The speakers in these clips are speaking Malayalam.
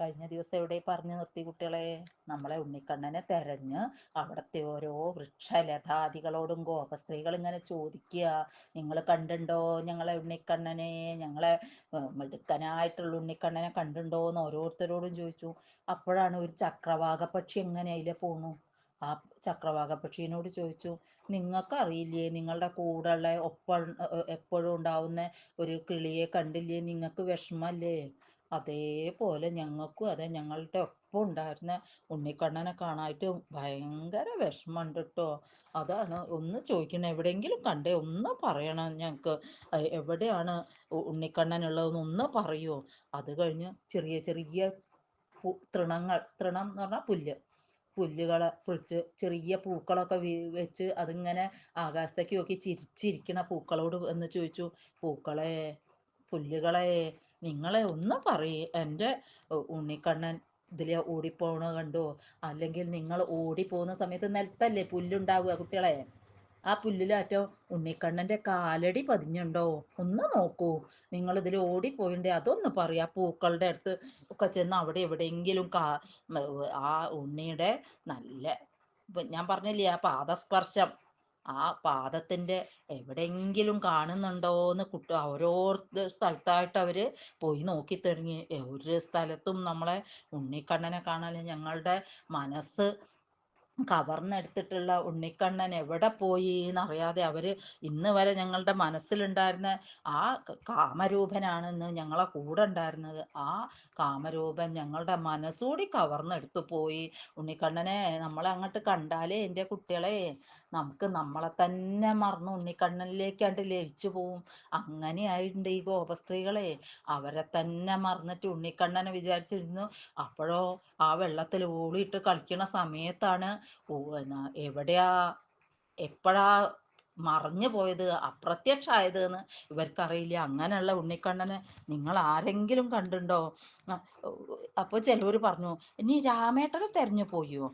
കഴിഞ്ഞ ദിവസം എവിടെ പറഞ്ഞു നിർത്തി കുട്ടികളെ? നമ്മളെ ഉണ്ണിക്കണ്ണനെ തെരഞ്ഞ് അവിടുത്തെ ഓരോ വൃക്ഷലതാദികളോടും ഗോപസ്ത്രീകൾ ഇങ്ങനെ ചോദിക്കുക. നിങ്ങൾ കണ്ടുണ്ടോ ഞങ്ങളെ ഉണ്ണിക്കണ്ണനെ? ഞങ്ങളെ മിടുക്കനായിട്ടുള്ള ഉണ്ണിക്കണ്ണനെ കണ്ടുണ്ടോ എന്ന് ഓരോരുത്തരോടും ചോദിച്ചു. അപ്പോഴാണ് ഒരു ചക്രവാക പക്ഷി എങ്ങനെ അതിലെ പോണു? ആ ചക്രവാക പക്ഷീനോട് ചോദിച്ചു. നിങ്ങൾക്ക് അറിയില്ലേ നിങ്ങളുടെ കൂടെയുള്ള ഒപ്പം എപ്പോഴും ഉണ്ടാവുന്ന ഒരു കിളിയെ കണ്ടില്ലേ? നിങ്ങൾക്ക് വിഷമല്ലേ? അതേപോലെ ഞങ്ങൾക്കും അതെ ഞങ്ങളുടെ ഒപ്പം ഉണ്ടായിരുന്ന ഉണ്ണിക്കണ്ണനെ കാണാനായിട്ട് ഭയങ്കര വിഷമമുണ്ട് കേട്ടോ അതാണ് ഒന്ന് ചോദിക്കണം എവിടെയെങ്കിലും കണ്ടേ ഒന്ന് പറയണം ഞങ്ങൾക്ക് എവിടെയാണ് ഉണ്ണിക്കണ്ണൻ ഉണ്ണിക്കണ്ണനുള്ളതെന്ന് ഒന്ന് പറയുമോ അത് കഴിഞ്ഞ് ചെറിയ ചെറിയ തൃണങ്ങൾ തൃണം എന്ന് പറഞ്ഞാൽ പുല്ല്. പുല്ലുകളെ പൊളിച്ച് ചെറിയ പൂക്കളൊക്കെ വെച്ച് അതിങ്ങനെ ആകാശത്തേക്ക് നോക്കി ചിരിച്ചിരിക്കണ പൂക്കളോട് എന്ന് ചോദിച്ചു പൂക്കളെ പുല്ലുകളെ നിങ്ങളെ ഒന്ന് പറയേ എന്റെ ഉണ്ണിക്കണ്ണൻ ഇതിലെ ഓടിപ്പോണ കണ്ടോ? അല്ലെങ്കിൽ നിങ്ങൾ ഓടിപ്പോകുന്ന സമയത്ത് നിലത്തല്ലേ പുല്ലുണ്ടാവുക കുട്ടികളെ? ആ പുല്ലിലാറ്റോ ഉണ്ണിക്കണ്ണന്റെ കാലടി പതിഞ്ഞുണ്ടോ? ഒന്ന് നോക്കൂ. നിങ്ങൾ ഇതിൽ ഓടിപ്പോയിണ്ടേ അതൊന്ന് പറയാ. പൂക്കളുടെ അടുത്ത് ഒക്കെ ചെന്ന് അവിടെ എവിടെയെങ്കിലും കാ ആ ഉണ്ണിയുടെ നല്ല ഞാൻ പറഞ്ഞില്ലേ ആ പാദസ്പർശം. ആ പാദത്തിന്റെ എവിടെയെങ്കിലും കാണുന്നുണ്ടോ എന്ന് കുട്ടി ഓരോ സ്ഥലത്തായിട്ട് അവർ പോയി നോക്കി തുടങ്ങി ഒരു സ്ഥലത്തും നമ്മളെ ഉണ്ണിക്കണ്ണനെ കാണാൻ ഞങ്ങളുടെ മനസ്സ് കവർന്നെടുത്തിട്ടുള്ള ഉണ്ണിക്കണ്ണൻ എവിടെ പോയി എന്നറിയാതെ അവർ ഇന്ന് വരെ ഞങ്ങളുടെ മനസ്സിലുണ്ടായിരുന്ന ആ കാമരൂപനാണെന്ന് ഞങ്ങളെ കൂടെ ഉണ്ടായിരുന്നത്. ആ കാമരൂപൻ ഞങ്ങളുടെ മനസ്സൂടി കവർന്നെടുത്തു പോയി. ഉണ്ണിക്കണ്ണനെ നമ്മളെ അങ്ങോട്ട് കണ്ടാലേ എന്റെ കുട്ടികളെ നമുക്ക് നമ്മളെ തന്നെ മറന്ന് ഉണ്ണിക്കണ്ണനിലേക്കാണ്ട് ലയിച്ചു പോവും. അങ്ങനെയായിട്ടുണ്ട് ഈ ഗോപസ്ത്രീകളെ. അവരെ തന്നെ മറന്നിട്ട് ഉണ്ണിക്കണ്ണനെ വിചാരിച്ചിരുന്നു. അപ്പോഴോ ആ വെള്ളത്തിൽ ഓളിയിട്ട് കളിക്കുന്ന സമയത്താണ് എവിടെയാ എപ്പോഴാ മറഞ്ഞു പോയത് അപ്രത്യക്ഷമായത് എന്ന് ഇവർക്കറിയില്ല. അങ്ങനെയുള്ള ഉണ്ണിക്കണ്ണനെ നിങ്ങൾ ആരെങ്കിലും കണ്ടുണ്ടോ അപ്പോൾ ചിലവർ പറഞ്ഞു ഇനി രാമേട്ടനെ തെരഞ്ഞു പോയോ?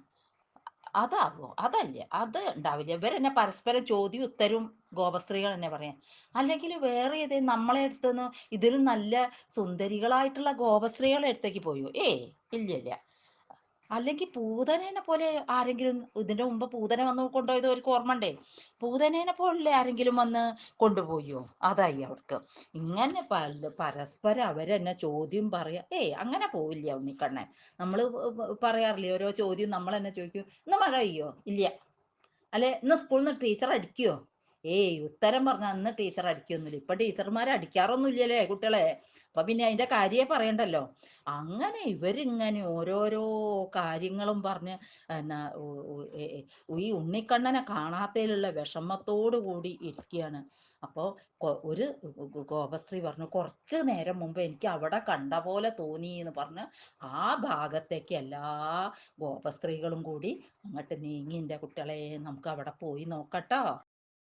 അതാവോ? അതല്ല അത് ഉണ്ടാവില്ല. ഇവരെന്നെ പരസ്പരം ചോദ്യം ഉത്തരവും ഗോപസ്ത്രീകൾ തന്നെ പറയാം. അല്ലെങ്കിൽ വേറെ ഏതേ നമ്മളെ അടുത്തുനിന്ന് ഇതിലും നല്ല സുന്ദരികളായിട്ടുള്ള ഗോപസ്ത്രീകളെ അടുത്തേക്ക് പോയോ? ഏയ് ഇല്ല ഇല്ല. അല്ലെങ്കിൽ പൂതനേനെ പോലെ ആരെങ്കിലും ഇതിന്റെ മുമ്പ് പൂതന വന്ന് കൊണ്ടുപോയത് അവർക്ക് ഓർമ്മണ്ടേ? പൂതനേനെ പോലെ ആരെങ്കിലും വന്ന് കൊണ്ടുപോയോ? അതായി അവർക്ക്. ഇങ്ങനെ പല പരസ്പരം അവരെന്നെ ചോദ്യം പറയാ. ഏയ് അങ്ങനെ പോവില്ല ഉണ്ണിക്കണ്ണൻ നമ്മൾ പറയാറില്ലേ? ഓരോ ചോദ്യം നമ്മൾ തന്നെ ചോദിക്കും. ഇന്ന് മഴ പെയ്യോ? ഇല്ല. അല്ലെ ഇന്ന് സ്കൂളിൽ നിന്ന് ടീച്ചർ അടിക്കുവോ ഏയ് ഉത്തരം പറഞ്ഞാൽ അന്ന് ടീച്ചർ അടിക്കൊന്നുമില്ല ഇപ്പൊ ടീച്ചർമാർ അടിക്കാറൊന്നുമില്ലല്ലേ കുട്ടികളെ? അപ്പൊ പിന്നെ അതിന്റെ കാര്യേ പറയണ്ടല്ലോ. അങ്ങനെ ഇവരിങ്ങനെ ഓരോരോ കാര്യങ്ങളും പറഞ്ഞ് എന്നാ ഈ ഉണ്ണിക്കണ്ണനെ കാണാത്തതിലുള്ള വിഷമത്തോടു കൂടി ഇരിക്കുകയാണ് അപ്പോൾ ഒരു ഗോപശ്രീ പറഞ്ഞു കുറച്ച് നേരം മുമ്പ് എനിക്ക് അവിടെ കണ്ട പോലെ തോന്നി എന്ന് പറഞ്ഞ് ആ ഭാഗത്തേക്ക് എല്ലാ ഗോപസ്ത്രീകളും കൂടി അങ്ങോട്ട് നീങ്ങി. എന്റെ കുട്ടികളെ നമുക്ക് അവിടെ പോയി നോക്കട്ടോ.